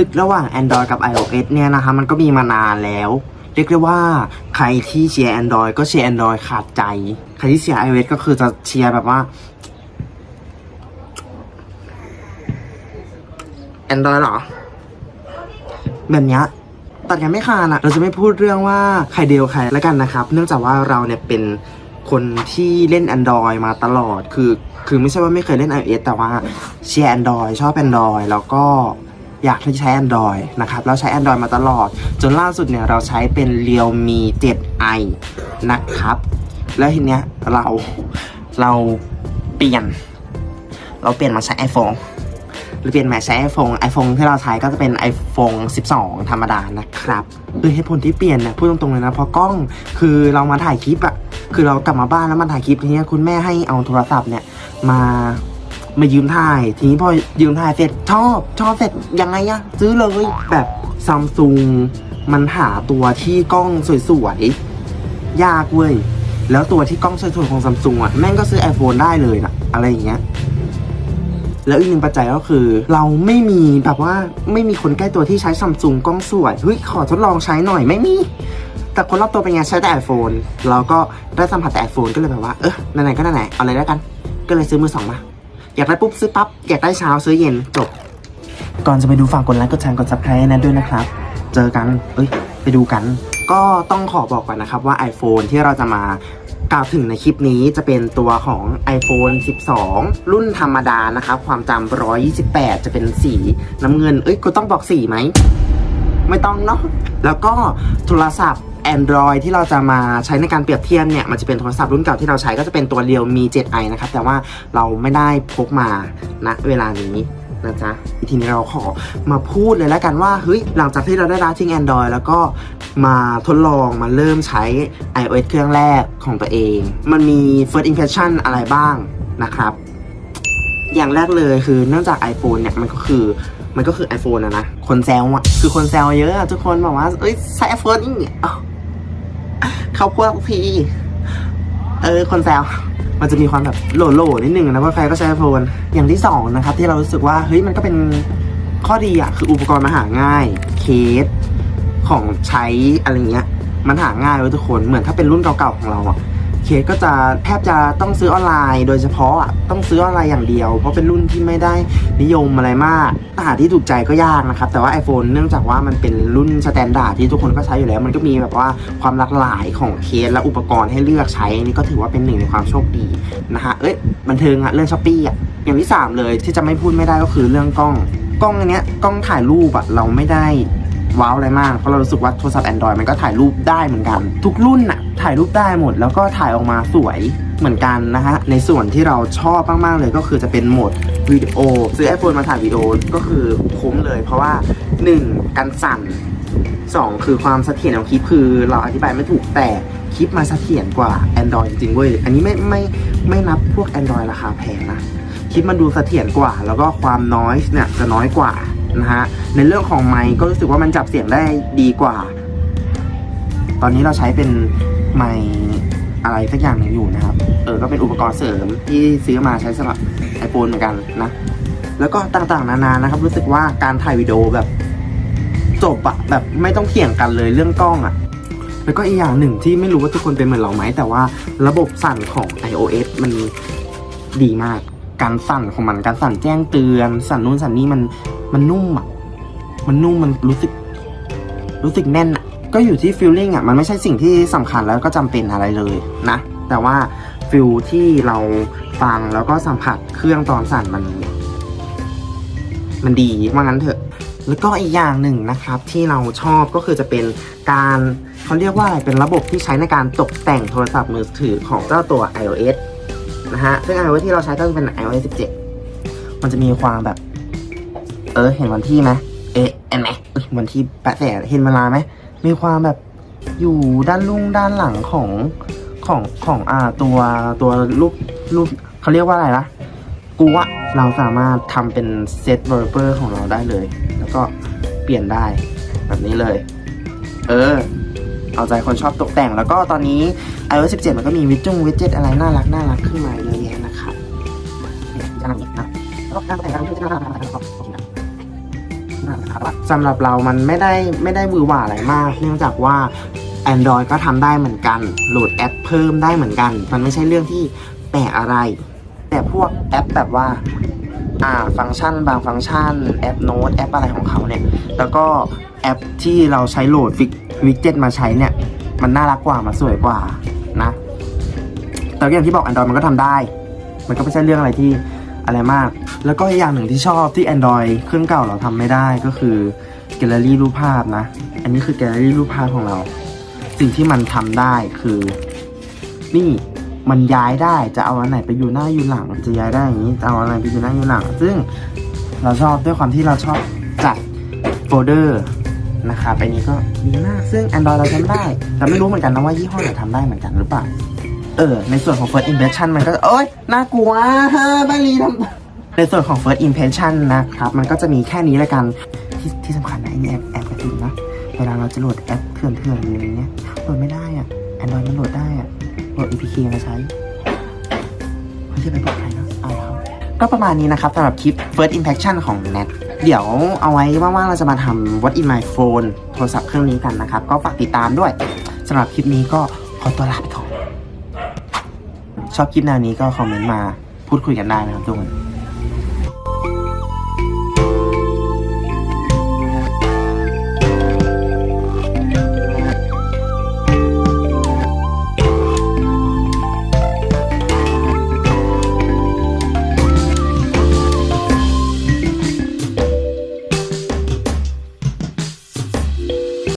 ึกระหว่าง Android กับ iOS เนี่ยนะคะมันก็มีมานานแล้ว เรียกได้ว่าใครที่เชียร์ Android ก็เชียร์ Android ขาดใจ ใครที่เชียร์ iOS ก็คือจะเชียร์แบบว่า Android เหรอ แบบนี้ตัดกันไม่ขาดอะเราจะไม่พูดเรื่องว่าใครเดียวใครแล้วกันนะครับ เนื่องจากว่าเราเนี่ยเป็นคนที่เล่น Android มาตลอดคือ คือไม่ใช่ว่าไม่เคยเล่น iOS แต่ว่าเชียร์ Android ชอบ Android แล้วก็ อยากที่จะใช้ Android นะครับเราใช้ Android มาตลอด จนล่าสุดเนี่ยเราใช้เป็น Realme 7i นะครับ แล้วทีเนี้ยเราเราเปลี่ยน เราเปลี่ยนมาใช้ iPhone หรือเปลี่ยนมาใช้ iPhone iPhone ที่เราใช้ก็จะเป็น iPhone 12 ธรรมดานะครับคือเหตุผลที่เปลี่ยนเนี่ยพูดตรงๆเลยนะเพราะกล้องคือเรามาถ่ายคลิปอะคือเรากลับมาบ้านแล้วมาถ่ายคลิปทีเนี้ยคุณแม่ให้เอาโทรศัพท์เนี่ยมา มายืมถ่าย ทีนี้พอยืมถ่ายเสร็จชอบชอบเสร็จยังไงอะซื้อเลยแบบซัมซุงมันหาตัวที่กล้องสวยๆยากเว้ยแล้วตัวที่กล้องสวยๆของซัมซุงอะแม่งก็ซื้อ iPhone ได้เลยนะอะไรอย่างเงี้ยแล้วอีกหนึ่งปัจจัยก็คือ เราไม่มีแบบว่าไม่มีคนใกล้ตัวที่ใช้ซัมซุงกล้องสวยเฮ้ยขอทดลองใช้หน่อยไม่มี แต่คนรอบตัวเป็นไงใช้แต่ iPhone เราก็ได้สัมผัสแต่ iPhone ก็เลยแบบว่าเออไหนๆก็ไหนๆเอาเลยแล้วกัน ก็เลยซื้อมือสองมา อยากได้ปุ๊บซื้อปั๊บ อยากได้เช้าซื้อเย็นจบ ก่อนจะไปดูฝากกดไลค์กดแชร์กด subscribe นะด้วยนะครับ เจอกัน เอ้ย ไปดูกัน ก็ต้องขอบอกก่อนนะครับว่า iPhone ที่เราจะมากล่าวถึงในคลิปนี้จะเป็นตัวของ iPhone 12 รุ่นธรรมดานะครับ ความจำ128 จะเป็นสีน้ำเงิน เอ้ย กูต้องบอกสีไหม ไม่ต้องเนาะแล้วก็โทรศัพท์ Android ที่เราจะมาใช้ในการเปรียบเทียบเนี่ย มันจะเป็นโทรศัพท์รุ่นเก่าที่เราใช้ก็จะเป็นตัว Realme 7i นะครับ แต่ว่าเราไม่ได้พกมาณเวลานี้นะจ๊ะทีนี้เราขอมาพูดเลยแล้วกันว่า เฮ้ย หลังจากที่เราได้ละทิ้ง Android แล้วก็มาทดลองมาเริ่มใช้ iOS เครื่องแรกของตัวเอง มันมี first impression อะไรบ้างนะครับ อย่างแรกเลยคือเนื่องจาก iPhone เนี่ย มันก็คือ มันก็คือ iPhone อะนะ คนแซวอะคือคนแซวเยอะอะทุกคนบอกว่า เอ้ยใช้ iPhone นี่อ้าเขาพวกพีเออ คนแซว มันจะมีความแบบโหล่ๆนิดนึงนะว่าใครก็ใช้ iPhone อย่างที่สองนะครับ ที่เรารู้สึกว่า เฮ้ย มันก็เป็นข้อดีอะคืออุปกรณ์มาหาง่าย เคส ของใช้อะไรเงี้ย มันหาง่ายไว้ยทุกคน เหมือนถ้าเป็นรุ่นเก่าๆของเราอะ เคสก็จะแทบจะต้องซื้อออนไลน์โดยเฉพาะอะต้องซื้อออนไลน์อย่างเดียว เพราะเป็นรุ่นที่ไม่ได้นิยมอะไรมากหาที่ถูกใจก็ยากนะครับ แต่ว่า iPhone เนื่องจากว่ามันเป็นรุ่นสแตนดาร์ดที่ทุกคนก็ใช้อยู่แล้ว มันก็มีแบบว่าความหลากหลายของเคสและอุปกรณ์ให้เลือกใช้นี่ก็ถือว่าเป็นหนึ่งในความโชคดีนะฮะเอ้ยบันเทิงอะเรื่องช้อปปี้อะอย่างที่สามเลยที่จะไม่พูดไม่ได้ก็คือเรื่องกล้องกล้องอันเนี้ยกล้องถ่ายรูปอะเราไม่ได้ ว้าวอะไรมาก เพราะเรารู้สึกว่าโทรศัพท์ Android มันก็ถ่ายรูปได้เหมือนกัน ทุกรุ่นน่ะถ่ายรูปได้หมด แล้วก็ถ่ายออกมาสวยเหมือนกันนะฮะ ในส่วนที่เราชอบมาก ๆ เลยก็คือจะเป็นโหมดวิดีโอ ซื้อ iPhone มาถ่ายวิดีโอก็คือคุ้มเลย เพราะว่า 1. การสั่น 2. คือความเสถียรของคลิปคือเราอธิบายไม่ถูกแต่คลิปมาเสถียรกว่า Android จริงเว้ย อันนี้ไม่ไม่ไม่นับพวก Android ราคาแพงนะ คลิปมันดูเสถียรกว่า แล้วก็ความน้อยเนี่ยจะน้อยกว่า นะฮะ ในเรื่องของไมค์ก็รู้สึกว่ามันจับเสียงได้ดีกว่า ตอนนี้เราใช้เป็นไมค์อะไรสักอย่างหนึ่งอยู่นะครับ เออ ก็เป็นอุปกรณ์เสริมที่ซื้อมาใช้สำหรับ iPhone เหมือนกันนะ แล้วก็ต่างๆ นานานะครับ รู้สึกว่าการถ่ายวิดีโอแบบจบอะแบบไม่ต้องเถียงกันเลยเรื่องกล้องอะแล้วก็อีกอย่างหนึ่งที่ไม่รู้ว่าทุกคนเป็นเหมือนเราไหม แต่ว่าระบบสั่นของ iOS มันดีมาก การสั่นของมันการสั่นแจ้งเตือน สั่นนู่นสั่นนี่มัน มันนุ่มอะ มันนุ่มมันรู้สึก รู้สึกแน่นอะ ก็อยู่ที่ฟีลลิ่งอะ มันไม่ใช่สิ่งที่สำคัญแล้วก็จำเป็นอะไรเลยนะ แต่ว่าฟิลที่เราฟังแล้วก็สัมผัสเครื่องตอนสั่นมัน มันดีว่างั้นเถอะ แล้วก็อีกอย่างหนึ่งนะครับ ที่เราชอบก็คือจะเป็นการเขาเรียกว่าอะไรเป็นระบบที่ใช้ในการตกแต่งโทรศัพท์มือถือของเจ้าตัว iOS นะฮะ ซึ่ง iOS ที่เราใช้ก็เป็น iOS 17 มันจะมีความแบบ เออ เห็นวันที่ไหมเอ๊ะเห็นไหมเอ้ยวันที่แปะแต่เห็นเวลาไหมมีความแบบอยู่ด้านลุ่งด้านหลังของของของอ่าตัวตัวรูปรูปเขาเรียกว่าอะไรนะกูว่าเราสามารถทำเป็นเซตเวอลเปอร์ของเราได้เลย แล้วก็เปลี่ยนได้แบบนี้เลย เออ เอาใจคนชอบตกแต่ง แล้วก็ตอนนี้ iOS 17 มันก็มีวิดจุงวิเจ็ตอะไรน่ารักน่ารักขึ้นมาเยอะแยะนะครับเนี่ยจะนั่งอย่างนี้นะแล้วก็การตกแต่งการที่น่ารักน่ารักน่ารัก สำหรับเรามันไม่ได้ไม่ได้หวือหวาอะไรมาก เนื่องจากว่า Android ก็ทำได้เหมือนกัน โหลดแอปเพิ่มได้เหมือนกัน มันไม่ใช่เรื่องที่แปลกอะไร แต่พวกแอปแบบว่าอ่าฟังก์ชันบางฟังก์ชันแอปโน้ตแอปอะไรของเขาเนี่ย แล้วก็แอปที่เราใช้โหลดวิกเจ็ตมาใช้เนี่ย มันน่ารักกว่ามันสวยกว่านะ แต่อย่างที่บอก Android มันก็ทำได้ มันก็ไม่ใช่เรื่องอะไรที่ อะไรมาก แล้วก็อีกอย่างหนึ่งที่ชอบที่ Android เครื่องเก่าเราทำไม่ได้ก็คือแกลเลอรี่รูปภาพนะ อันนี้คือแกลเลอรี่รูปภาพของเรา สิ่งที่มันทำได้คือ นี่มันย้ายได้จะเอาอันไหนไปอยู่หน้าอยู่หลัง จะย้ายได้อย่างนี้จะเอาอันไหนไปอยู่หน้าอยู่หลัง ซึ่งเราชอบด้วยความที่เราชอบจัดโฟลเดอร์นะครับอันนี้ก็ดีมากซึ่ง Android เราทำได้ แต่ไม่รู้เหมือนกันนะว่ายี่ห้อไหนทำได้เหมือนกันหรือเปล่า เออ ในส่วนของ first impression มันก็เอ้ยน่ากลัวฮะบาลีทำในส่วนของ first impression นะครับ มันก็จะมีแค่นี้แล้วกันที่ที่สำคัญนะไอ้แอปแอปกระตุ้นนะเวลาเราจะโหลดแอปเถื่อนๆออะไรเงี้ยโหลดไม่ได้อะ Android มันโหลดได้อะโหลด APK มาใช้ไม่ใช่ไปบอกใครนะเอาครับก็ประมาณนี้นะครับสำหรับคลิป first impression ของ Net เดี๋ยวเอาไว้ว่างๆเราจะมาทำ what in my phone โทรศัพท์เครื่องนี้กันนะครับ ก็ฝากติดตามด้วยสำหรับคลิปนี้ก็ขอตัวลาไปก่อน ชอบคลิปแนวนี้ก็คอมเมนต์มาพูดคุยกันได้นะครับทุกคน